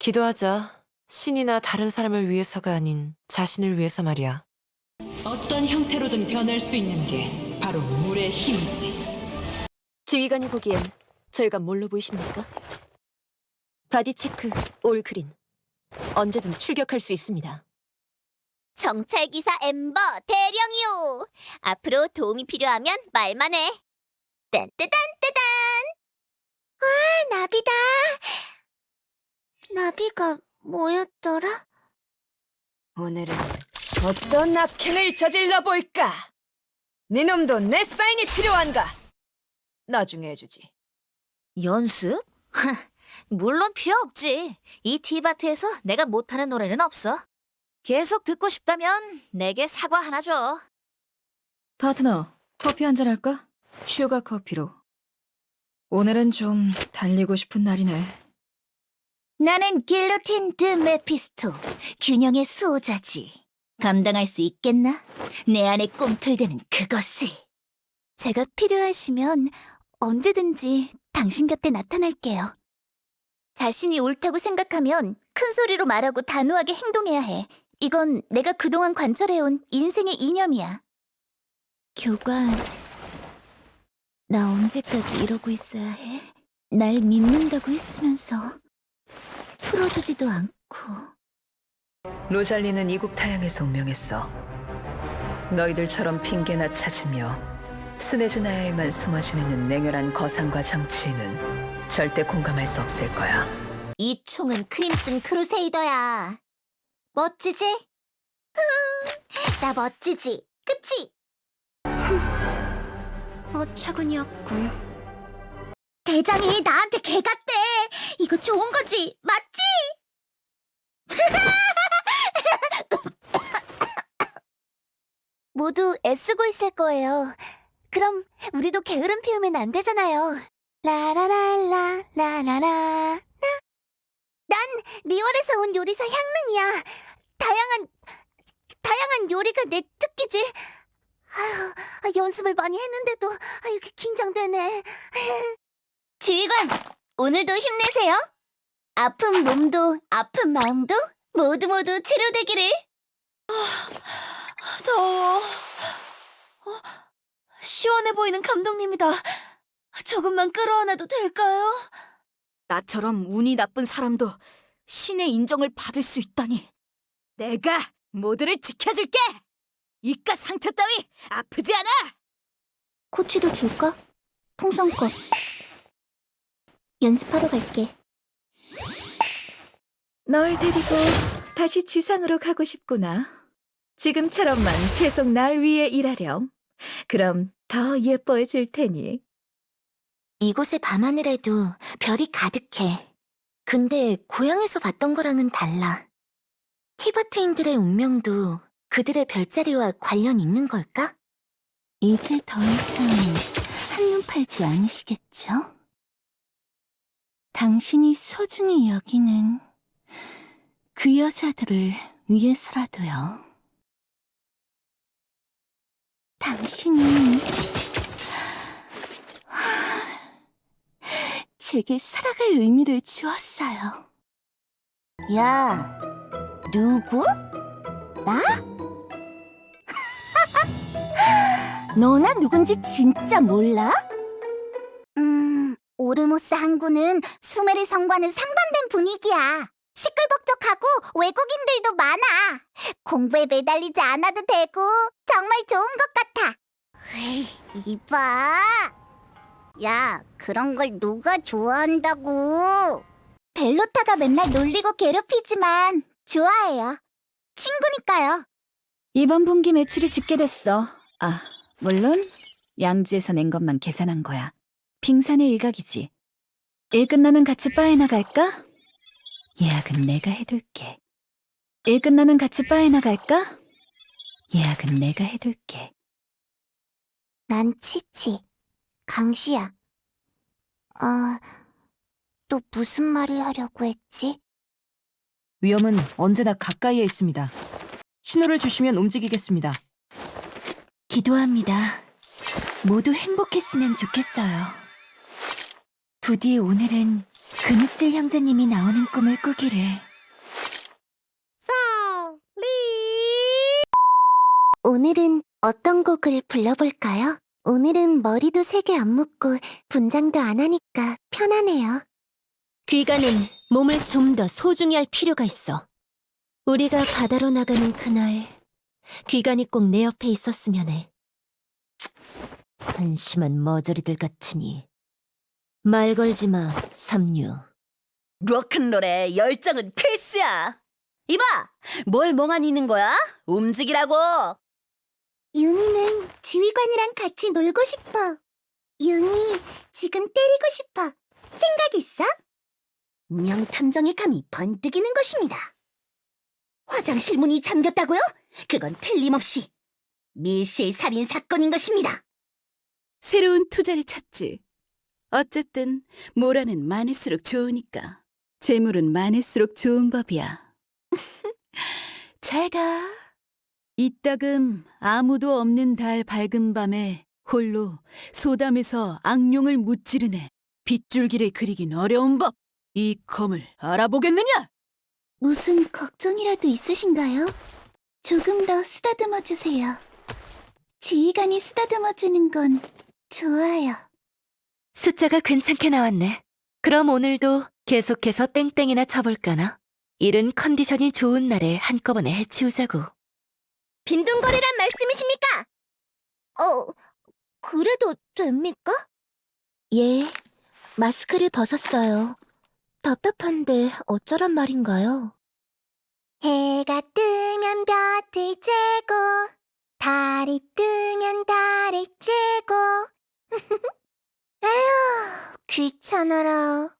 기도하자. 신이나 다른 사람을 위해서가 아닌 자신을 위해서 말이야. 어떤 형태로든 변할 수 있는 게 바로 물의 힘이지. 지휘관이 보기엔 저희가 뭘로 보이십니까? 바디 체크 올 그린. 언제든 출격할 수 있습니다. 정찰기사 엠버 대령이요. 앞으로 도움이 필요하면 말만 해. 딴따단 따단. 와, 나비다. 나비가 뭐였더라? 오늘은 어떤 악행을 저질러 볼까? 네 놈도 내 사인이 필요한가? 나중에 해주지. 연습? 물론 필요 없지. 이 티바트에서 내가 못하는 노래는 없어. 계속 듣고 싶다면 내게 사과 하나 줘. 파트너, 커피 한잔 할까? 슈가 커피로. 오늘은 좀 달리고 싶은 날이네. 나는 길로틴 드 메피스토, 균형의 수호자지. 감당할 수 있겠나? 내 안에 꿈틀대는 그것을. 제가 필요하시면 언제든지 당신 곁에 나타날게요. 자신이 옳다고 생각하면 큰 소리로 말하고 단호하게 행동해야 해. 이건 내가 그동안 관철해온 인생의 이념이야. 교관, 나 언제까지 이러고 있어야 해? 날 믿는다고 했으면서 풀어주지도 않고. 로잘리는 이국 타양에서 운명했어. 너희들처럼 핑계나 찾으며 스네즈나야에만 숨어 지내는 냉혈한 거상과 정치인은 절대 공감할 수 없을 거야. 이 총은 크림슨 크루세이더야. 멋지지? 나 멋지지? 그치? 어처구니없군. 대장이 나한테 개 같대. 이거 좋은 거지, 맞지? 모두 애쓰고 있을 거예요. 그럼 우리도 게으름 피우면 안 되잖아요. 라라랄라 라라라 난 리월에서 온 요리사 향릉이야. 다양한 다양한 요리가 내 특기지. 아휴, 아, 연습을 많이 했는데도 아, 이렇게 긴장되네. 지휘관, 오늘도 힘내세요. 아픈 몸도 아픈 마음도 모두 모두 치료되기를. 더워. 어, 시원해 보이는 감독님이다. 조금만 끌어안아도 될까요? 나처럼 운이 나쁜 사람도 신의 인정을 받을 수 있다니. 내가 모두를 지켜줄게. 이깟 상처 따위 아프지 않아. 코치도 줄까? 풍선껌. 연습하러 갈게. 널 데리고 다시 지상으로 가고 싶구나. 지금처럼만 계속 날 위해 일하렴. 그럼 더 예뻐해질 테니. 이곳의 밤하늘에도 별이 가득해. 근데 고향에서 봤던 거랑은 달라. 티바트인들의 운명도 그들의 별자리와 관련 있는 걸까? 이제 더 이상 한눈 팔지 않으시겠죠? 당신이 소중히 여기는 그 여자들을 위해서라도요. 당신이 제게 살아갈 의미를 주었어요. 야, 누구? 나? 너나 누군지 진짜 몰라? 음, 오르모스 항구는 수메르 성과는 상반된 분위기야. 시끌벅적하고 외국인들도 많아. 공부에 매달리지 않아도 되고 정말 좋은 것 같아. 에이, 이봐. 야, 그런 걸 누가 좋아한다고? 벨로타가 맨날 놀리고 괴롭히지만 좋아해요. 친구니까요. 이번 분기 매출이 집계됐어. 아, 물론 양지에서 낸 것만 계산한 거야. 빙산의 일각이지. 일 끝나면 같이 바에 나갈까? 예약은 내가 해둘게. 일 끝나면 같이 바에 나갈까? 예약은 내가 해둘게. 난 치치, 강시야. 아, 또 무슨 말을 하려고 했지? 위험은 언제나 가까이에 있습니다. 신호를 주시면 움직이겠습니다. 기도합니다. 모두 행복했으면 좋겠어요. 부디 오늘은 근육질 형제님이 나오는 꿈을 꾸기를. 오늘은 어떤 곡을 불러볼까요? 오늘은 머리도 세개안 묶고 분장도 안 하니까 편하네요. 귀가는 몸을 좀 더 소중히 할 필요가 있어. 우리가 바다로 나가는 그날, 귀간이 꼭 내 옆에 있었으면 해. 한심한 머저리들 같으니. 말 걸지 마, 삼류. 로큰롤에 열정은 필수야. 이봐, 뭘 멍하니 있는 거야? 움직이라고. 윤희는 지휘관이랑 같이 놀고 싶어. 윤희, 지금 때리고 싶어. 생각 있어? 명탐정의 감이 번뜩이는 것입니다. 화장실 문이 잠겼다고요? 그건 틀림없이 밀실 살인 사건인 것입니다. 새로운 투자를 찾지. 어쨌든 모라는 많을수록 좋으니까. 재물은 많을수록 좋은 법이야. 잘 가. 이따금 아무도 없는 달 밝은 밤에 홀로 소담에서 악룡을 무찌르네 빗줄기를 그리긴 어려운 법. 이 검을 알아보겠느냐? 무슨 걱정이라도 있으신가요? 조금 더 쓰다듬어 주세요. 지휘관이 쓰다듬어 주는 건 좋아요. 숫자가 괜찮게 나왔네. 그럼 오늘도 계속해서 땡땡이나 쳐볼까나? 이른 컨디션이 좋은 날에 한꺼번에 해치우자고. 빈둥거리란 말씀이십니까? 어, 그래도 됩니까? 예, 마스크를 벗었어요. 답답한데 어쩌란 말인가요? 해가 뜨면 볕을 쬐고 달이 뜨면 달을 쬐고 귀찮아라.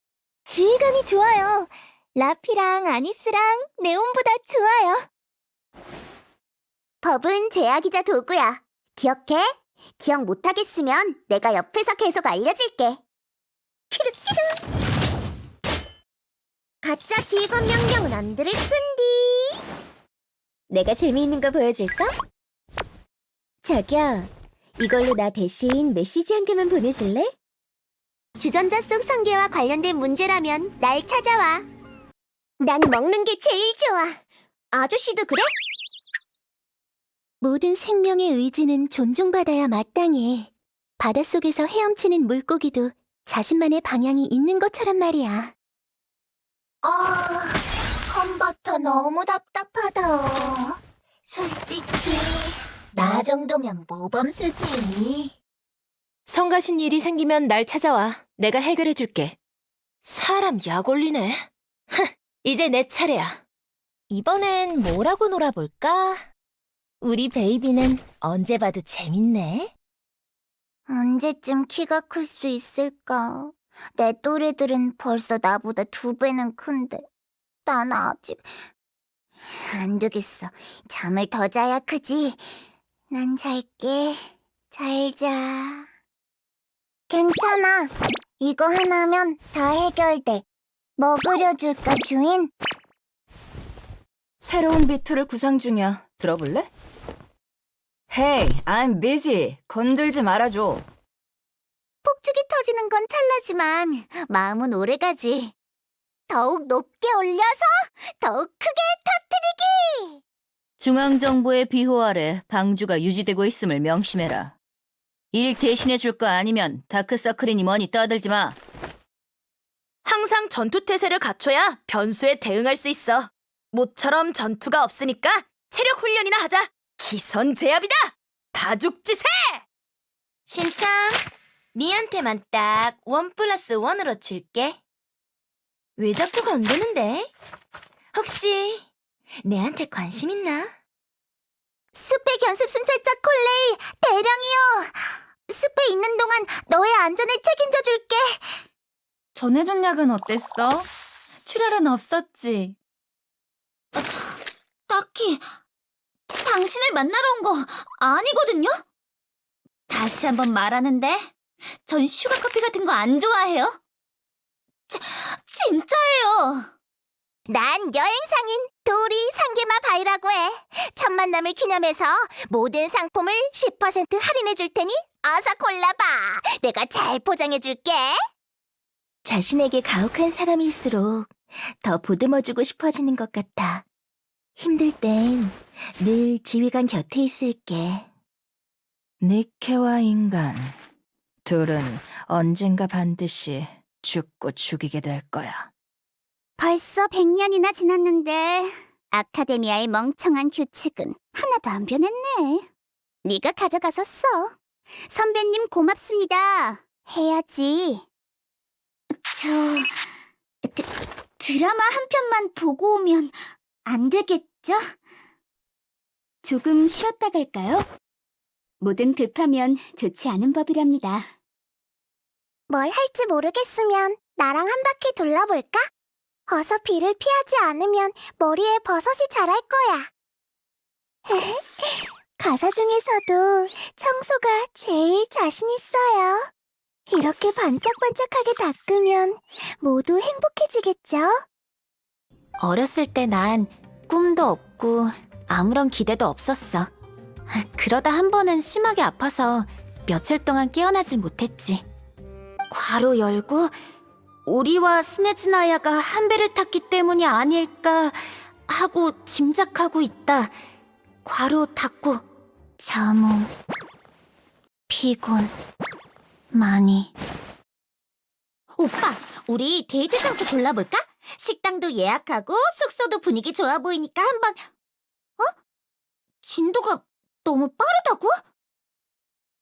지휘감이 좋아요. 라피랑 아니스랑 네온보다 좋아요. 법은 제약이자 도구야. 기억해? 기억 못하겠으면 내가 옆에서 계속 알려줄게. 키르키르. 가짜 지휘관 명령은 안 들을 건디. 내가 재미있는 거 보여줄까? 자기야, 이걸로 나 대신 메시지 한 개만 보내줄래? 주전자 속 성게와 관련된 문제라면 날 찾아와. 난 먹는 게 제일 좋아. 아저씨도 그래? 모든 생명의 의지는 존중받아야 마땅해. 바닷속에서 헤엄치는 물고기도 자신만의 방향이 있는 것처럼 말이야. 아, 한바타 너무 답답하다. 솔직히 나 정도면 모범수지. 성가신 일이 생기면 날 찾아와. 내가 해결해줄게. 사람 약 올리네. 흥, 이제 내 차례야. 이번엔 뭐라고 놀아볼까? 우리 베이비는 언제 봐도 재밌네. 언제쯤 키가 클 수 있을까? 내 또래들은 벌써 나보다 두 배는 큰데 난 아직 안 되겠어. 잠을 더 자야 크지. 난 잘게. 잘 자. 괜찮아. 이거 하나면 다 해결돼. 먹으려 줄까 주인? 새로운 비트를 구상 중이야. 들어볼래? Hey, I'm busy. 건들지 말아줘. 폭죽이 터지는 건 찰나지만 마음은 오래가지. 더욱 높게 올려서 더욱 크게 터뜨리기! 중앙정부의 비호 아래 방주가 유지되고 있음을 명심해라. 일 대신해 줄 거 아니면 다크서클이니 뭐니 떠들지 마. 항상 전투 태세를 갖춰야 변수에 대응할 수 있어. 모처럼 전투가 없으니까 체력 훈련이나 하자. 기선 제압이다. 다죽지세. 신참, 니한테만 딱 원 플러스 원으로 줄게. 왜 자꾸 건드는데? 혹시 내한테 관심 있나? 숲의 견습 순찰자 콜레이 대령이요. 숲에 있는 동안 너의 안전을 책임져 줄게. 전해준 약은 어땠어? 출혈은 없었지. 딱히 당신을 만나러 온 거 아니거든요. 다시 한번 말하는데 전 슈가 커피 같은 거 안 좋아해요. 지, 진짜예요. 난 여행 상인 도리 상계마. 첫 만남을 기념해서 모든 상품을 10% 할인해 줄 테니 어서 골라봐. 내가 잘 포장해 줄게. 자신에게 가혹한 사람일수록 더 보듬어주고 싶어지는 것 같아. 힘들 땐 늘 지휘관 곁에 있을게. 니케와 인간 둘은 언젠가 반드시 죽고 죽이게 될 거야. 벌써 100년이나 지났는데 아카데미아의 멍청한 규칙은 하나도 안 변했네. 네가 가져가서 써. 선배님 고맙습니다. 해야지. 저 드, 드라마 한 편만 보고 오면 안 되겠죠? 조금 쉬었다 갈까요? 뭐든 급하면 좋지 않은 법이랍니다. 뭘 할지 모르겠으면 나랑 한 바퀴 둘러볼까? 어서 비를 피하지 않으면 머리에 버섯이 자랄 거야. 가사 중에서도 청소가 제일 자신 있어요. 이렇게 반짝반짝하게 닦으면 모두 행복해지겠죠? 어렸을 때 난 꿈도 없고 아무런 기대도 없었어. 그러다 한 번은 심하게 아파서 며칠 동안 깨어나질 못했지. 괄호 열고 우리와 스네즈나야가 한 배를 탔기 때문이 아닐까 하고 짐작하고 있다. 괄호 닫고 자몽 피곤 많이 오빠 우리 데이트 장소 골라볼까? 식당도 예약하고 숙소도 분위기 좋아 보이니까 한번 어? 진도가 너무 빠르다고?